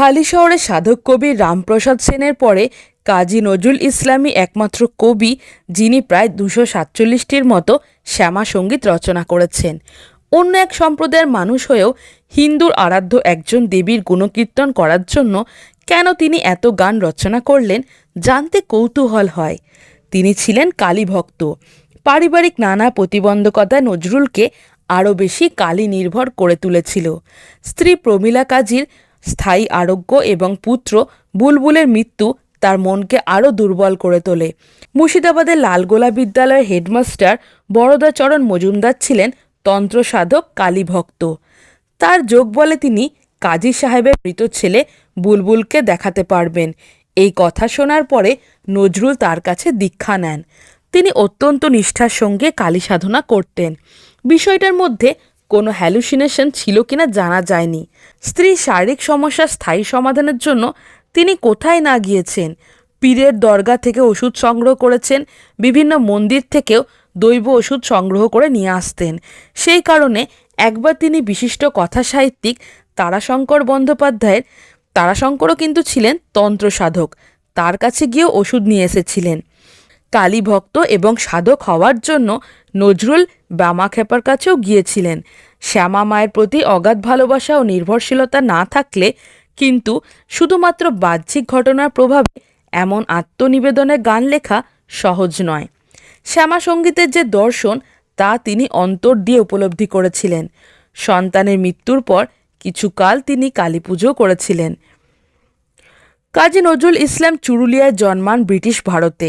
হালিশহরে সাধক কবি রামপ্রসাদ সেনের পরে কাজী নজরুল ইসলামী একমাত্র কবি, যিনি প্রায় দুশো সাতচল্লিশটির মতো শ্যামা সংগীত রচনা করেছেন। অন্য এক সম্প্রদায়ের মানুষ হয়েও হিন্দুর আরাধ্য একজন দেবীর গুণকীর্তন করার জন্য কেন তিনি এত গান রচনা করলেন জানতে কৌতূহল হয়। তিনি ছিলেন কালীভক্ত পারিবারিক নানা প্রতিবন্ধকতা নজরুলকে আরও বেশি কালী নির্ভর করে তুলেছিল। স্ত্রী প্রমীলা কাজীর স্থায়ী আরোগ্য এবং পুত্র বুলবুলের মৃত্যু তার মনকে আরও দুর্বল করে তোলে। মুর্শিদাবাদের লালগোলা বিদ্যালয়ের হেডমাস্টার বরদাচরণ মজুমদার ছিলেন তন্ত্র সাধক কালীভক্ত তার যোগ বলে তিনি কাজী সাহেবের মৃত ছেলে বুলবুলকে দেখাতে পারবেন। এই কথা শোনার পরে নজরুল তার কাছে দীক্ষা নেন। তিনি অত্যন্ত নিষ্ঠার সঙ্গে কালী সাধনা করতেন। বিষয়টার মধ্যে কোনো হ্যালুসিনেশন ছিল কিনা জানা যায়নি। স্ত্রী শারীরিক সমস্যার স্থায়ী সমাধানের জন্য তিনি কোথায় না গিয়েছেন? পীরের দরগা থেকে ওষুধ সংগ্রহ করেছেন, বিভিন্ন মন্দির থেকেও দৈব ওষুধ সংগ্রহ করে নিয়ে আসতেন। সেই কারণে একবার তিনি বিশিষ্ট কথা সাহিত্যিক তারাশঙ্কর বন্দ্যোপাধ্যায়ের, তারাশঙ্করও কিন্তু ছিলেন তন্ত্র সাধক তার কাছে গিয়েও ওষুধ নিয়ে এসেছিলেন। কালী ভক্ত এবং সাধক হওয়ার জন্য নজরুল বামাখ্যাপার কাছেও গিয়েছিলেন। শ্যামা মায়ের প্রতি অগাধ ভালোবাসা ও নির্ভরশীলতা না থাকলে কিন্তু শুধুমাত্র বাহ্যিক ঘটনার প্রভাবে এমন আত্মনিবেদনে গান লেখা সহজ নয়। শ্যামা সঙ্গীতের যে দর্শন, তা তিনি অন্তর দিয়ে উপলব্ধি করেছিলেন। সন্তানের মৃত্যুর পর কিছুকাল তিনি কালী পুজো করেছিলেন। কাজী নজরুল ইসলাম চুরুলিয়ায় জন্মান ব্রিটিশ ভারতে।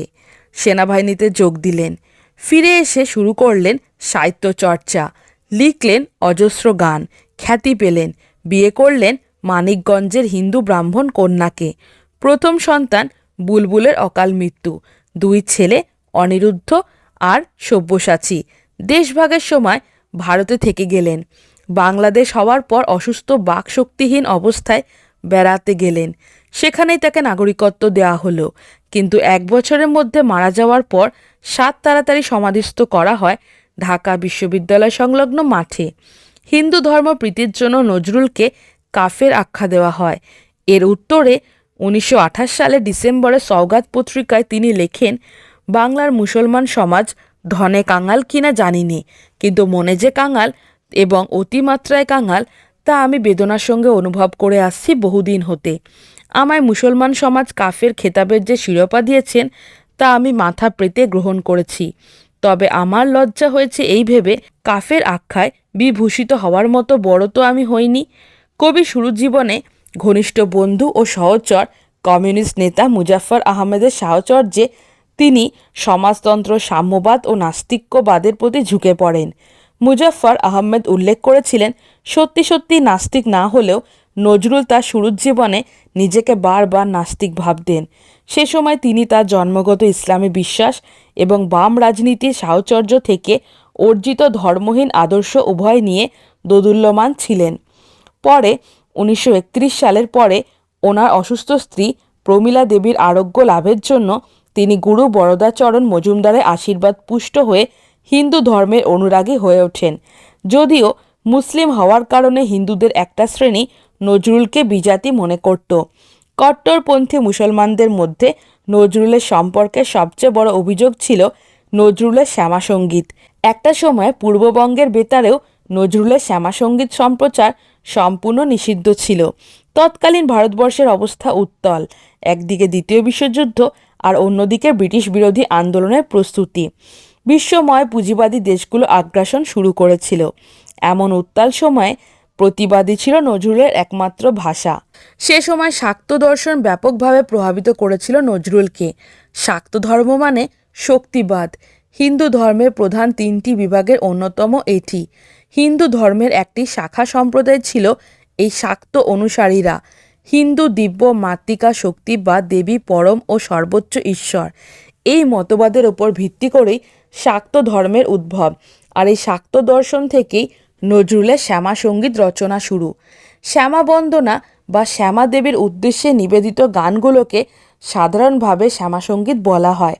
সেনাবাহিনীতে যোগ দিলেন। ফিরে এসে শুরু করলেন সাহিত্য চর্চা। লিখলেন অজস্র গান। খ্যাতি পেলেন। বিয়ে করলেন মানিকগঞ্জের হিন্দু ব্রাহ্মণ কন্যাকে। প্রথম সন্তান বুলবুলের অকাল মৃত্যু। দুই ছেলে অনিরুদ্ধ আর সব্যসাচী দেশভাগের সময় ভারতে থেকে গেলেন। বাংলাদেশ হওয়ার পর অসুস্থ বাকশক্তিহীন অবস্থায় বেড়াতে গেলেন। সেখানেই তাকে নাগরিকত্ব দেওয়া হলো। কিন্তু এক বছরের মধ্যে মারা যাওয়ার পর সাত তাড়াতাড়ি সমাধিস্থ করা হয় ঢাকা বিশ্ববিদ্যালয় সংলগ্ন মাঠে। হিন্দু ধর্ম প্রীতির জন্য নজরুলকে কাফের আখ্যা দেওয়া হয়। এর উত্তরে উনিশশো আঠাশ সালে ডিসেম্বরে সওগাত পত্রিকায় তিনি লেখেন, বাংলার মুসলমান সমাজ ধনে কাঙাল কিনা জানিনি, কিন্তু মনে যে কাঙাল এবং অতিমাত্রায় কাঙাল, তা আমি বেদনার সঙ্গে অনুভব করে আসছি বহুদিন হতে। আমায় মুসলমান সমাজ কাফের খেতাবের যে শিরোপা দিয়েছেন, তা আমি মাথা পেতে গ্রহণ করেছি। তবে আমার লজ্জা হয়েছে এই ভেবে কাফের আখ্যায় বিভূষিত হওয়ার মতো বড় তো আমি হইনি। কবি শুরুর জীবনে ঘনিষ্ঠ বন্ধু ও সহচর কমিউনিস্ট নেতা মুজাফফর আহমেদের সাহচর্যে তিনি সমাজতন্ত্র, সাম্যবাদ ও নাস্তিক্যবাদের প্রতি ঝুঁকে পড়েন। মুজাফফর আহমেদ উল্লেখ করেছিলেন, সত্যি সত্যি নাস্তিক না হলেও নজরুল তার শুরুর জীবনে নিজেকে বারবার নাস্তিক ভাবতেন। সে সময় তিনি তার জন্মগত ইসলামী বিশ্বাস এবং বাম রাজনীতির সাহচর্য থেকে অর্জিত ধর্মহীন আদর্শ উভয় নিয়ে দোদুল্যমান ছিলেন। পরে উনিশশো একত্রিশ সালের পরে ওনার অসুস্থ স্ত্রী প্রমীলা দেবীর আরোগ্য লাভের জন্য তিনি গুরু বরদাচরণ মজুমদারের আশীর্বাদ পুষ্ট হয়ে হিন্দু ধর্মের অনুরাগী হয়ে ওঠেন। যদিও মুসলিম হওয়ার কারণে হিন্দুদের একটা শ্রেণি নজরুলকে বিজাতি মনে করত। কট্টরপন্থী মুসলমানদের মধ্যে নজরুলের সম্পর্কে সবচেয়ে বড় অভিযোগ ছিল নজরুলের শ্যামাসঙ্গীত একটা সময় পূর্ববঙ্গের বেতারেও নজরুলের শ্যামাসঙ্গীত সম্প্রচার সম্পূর্ণ নিষিদ্ধ ছিল। তৎকালীন ভারতবর্ষের অবস্থা উত্তল। একদিকে দ্বিতীয় বিশ্বযুদ্ধ আর অন্যদিকে ব্রিটিশ বিরোধী আন্দোলনের প্রস্তুতি। বিশ্বময় পুঁজিবাদী দেশগুলো আগ্রাসন শুরু করেছিল। এমন উত্তাল সময়ে প্রতিবাদী ছিল নজরুলের একমাত্র ভাষা। সে সময় শাক্ত দর্শন ব্যাপকভাবে প্রভাবিত করেছিল নজরুলকে। শাক্ত ধর্ম মানে শক্তিবাদ। হিন্দু ধর্মের প্রধান তিনটি বিভাগের অন্যতম এটি। হিন্দু ধর্মের একটি শাখা সম্প্রদায় ছিল এই শাক্ত অনুসারীরা। হিন্দু দিব্য মাতৃকা শক্তি বা দেবী পরম ও সর্বোচ্চ ঈশ্বর। এই মতবাদের ওপর ভিত্তি করেই শাক্ত ধর্মের উদ্ভব। আর এই শাক্ত দর্শন থেকেই নজরুলের শ্যামা সংগীত রচনা শুরু। শ্যামা বন্দনা বা শ্যামা দেবীর উদ্দেশ্যে নিবেদিত গানগুলোকে সাধারণভাবে শ্যামা সংগীত বলা হয়।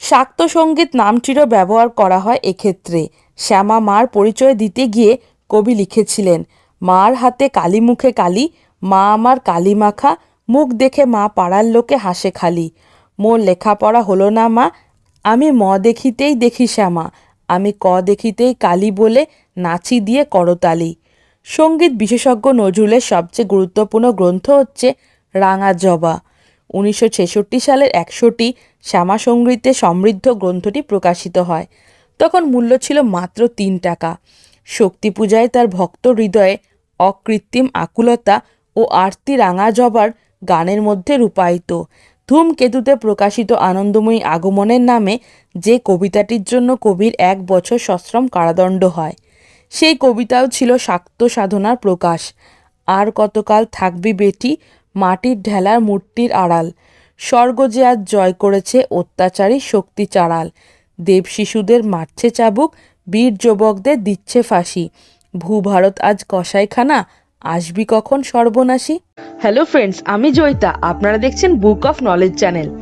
শাক্ত সংগীত নামটিরও ব্যবহার করা হয় এক্ষেত্রে। শ্যামা মার পরিচয় দিতে গিয়ে কবি লিখেছিলেন, মার হাতে কালী মুখে কালী, মা আমার কালী মাখা, মুখ দেখে মা পাড়ার লোকে হাসে খালি। মোর লেখাপড়া হলো না মা, আমি ম দেখিতেই দেখি শ্যামা আমি ক দেখিতেই কালী বলে নাচি দিয়ে করতালি। সংগীত বিশেষজ্ঞ নজরুলের সবচেয়ে গুরুত্বপূর্ণ গ্রন্থ হচ্ছে রাঙা জবা। উনিশশো ছেষট্টি সালের একশোটি শ্যামা সঙ্গীতে সমৃদ্ধ গ্রন্থটি প্রকাশিত হয়। তখন মূল্য ছিল মাত্র তিন টাকা। শক্তি পূজায় তার ভক্ত হৃদয়ে অকৃত্রিম আকুলতা ও আরতি রাঙা জবার গানের মধ্যে রূপায়িত। ধূমকেতুতে প্রকাশিত আনন্দময়ী আগমনের নামে যে কবিতাটির জন্য কবির এক বছর সশ্রম কারাদণ্ড হয়। সেই কবিতাও ছিল শাক্ত সাধনার প্রকাশ। আর কতকাল থাকবি বেটি, মাটির ঢেলার মূর্তির আড়াল। স্বর্গ যে আজ জয় করেছে অত্যাচারী শক্তি চাড়াল। দেব শিশুদের মারছে চাবুক, বীর যুবকদের দিচ্ছে ফাঁসি। ভূভারত আজ কসাইখানা, আসবি কখন সর্বনাশী? হ্যালো ফ্রেন্ডস আমি জয়িতা। আপনারা দেখছেন বুক অফ নলেজ চ্যানেল